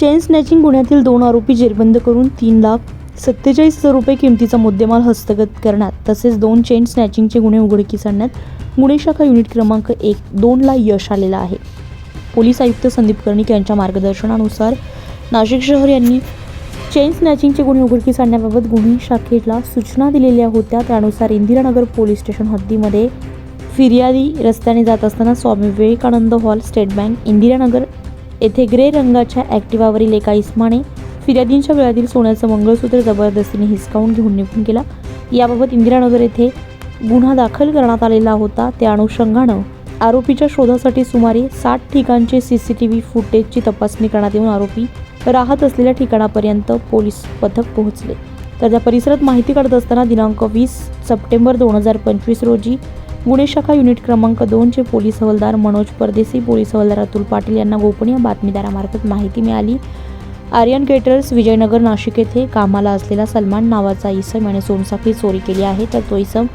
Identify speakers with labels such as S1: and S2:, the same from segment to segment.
S1: Chain snatching गुन्ह्यातील दोन आरोपी जेरबंद करून तीन लाख सत्तेचाळीस हजार रुपये किमतीचा मुद्देमाल हस्तगत करण्यात तसेच दोन चेन स्नॅचिंगचे गुन्हे उघडकीस आणण्यात गुन्हे शाखा युनिट क्रमांक एक दोनला यश आलेलं आहे. पोलीस आयुक्त संदीप कर्णिक यांच्या मार्गदर्शनानुसार नाशिक शहर यांनी चेन स्नॅचिंगचे गुन्हे उघडकीस आणण्याबाबत गुन्हे शाखेला सूचना दिलेल्या होत्या. त्यानुसार इंदिरानगर पोलीस स्टेशन हद्दीमध्ये फिर्यादी रस्त्याने जात असताना Swami Vivekananda hall State Bank Indiranagar येथे ग्रे रंगाच्या ॲक्टिवावरील एका इस्माने फिर्यादींच्या वेळातील सोन्याचं मंगळसूत्र जबरदस्तीने हिसकावून घेऊन निघून गेला. याबाबत इंदिरानगर येथे गुन्हा दाखल करण्यात आलेला होता. त्या अनुषंगानं आरोपीच्या शोधासाठी सुमारे साठ ठिकाणचे सी सी टी व्ही फुटेजची तपासणी करण्यात येऊन आरोपी राहत असलेल्या ठिकाणापर्यंत पोलीस पथक पोहोचले. तर त्या परिसरात माहिती काढत असताना दिनांक वीस सप्टेंबर दोन हजार पंचवीस रोजी गुन्हे शाखा युनिट क्रमांक दोनचे पोलीस हवालदार मनोज परदेसी पोलीस हवालदार अतुल पाटील यांना गोपनीय बातमीदारामार्फत माहिती मिळाली. आर्यन केटर्स विजयनगर नाशिक येथे कामाला असलेला सलमान नावाचा इसम याने सोनसाखळी चोरी केली आहे. तर तो इसम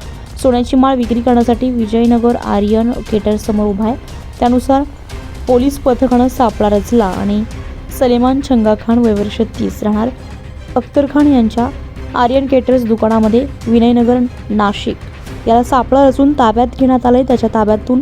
S1: सोन्याची माळ विक्री करण्यासाठी विजयनगर आर्यन केटर्स समोर उभा आहे. त्यानुसार पोलीस पथकानं सापळा रचला आणि सलेमान छंगा खान वयवर्ष तीस राहणार अख्तर खान यांच्या आर्यन केटर्स दुकानामध्ये विनयनगर नाशिक याला सापळा रचून ताब्यात घेण्यात आले त्याच्या ताब्यातून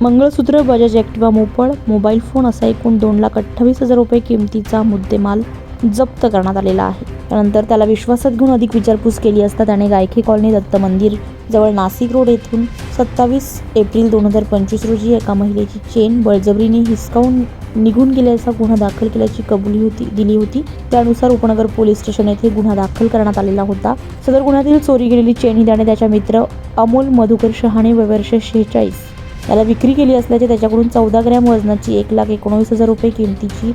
S1: mangalsutra Bajaj Activa moped mobile phone असा एकूण दोन लाख अठ्ठावीस हजार रुपये किमतीचा मुद्देमाल जप्त करण्यात आलेला आहे. त्यानंतर त्याला विश्वासात घेऊन अधिक विचारपूस केली असता त्याने गायकी कॉलनी दत्त मंदिर जवळ नाशिक रोड येथून सत्तावीस एप्रिल दोन हजार पंचवीस रोजी एका महिलेची चेन बळजबरीने हिसकावून निघून गेल्याचा गुन्हा दाखल केल्याची कबुली होती दिली होती. त्यानुसार उपनगर पोलीस स्टेशन येथे गुन्हा दाखल करण्यात आलेला होता. सदर गुन्ह्यातील चोरी गेलेली चेन ही त्याने त्याच्या मित्र अमोल मधुकर शहाणे वयवर्ष शेहेचाळीस याला विक्री केली असल्याचे त्याच्याकडून चौदा ग्रॅम वजनाची एक लाख एकोणवीस हजार रुपये किमतीची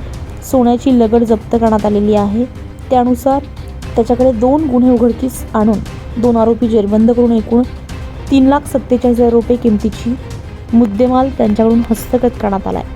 S1: सोन्याची लगड जप्त करण्यात आलेली आहे. त्यानुसार त्याच्याकडे दोन गुन्हे उघडकीस आणून दोन आरोपी जेरबंद करून एकूण तीन लाख सत्तेचाळीस हजार रुपये किमतीची मुद्देमाल त्यांच्याकडून हस्तगत करण्यात आला आहे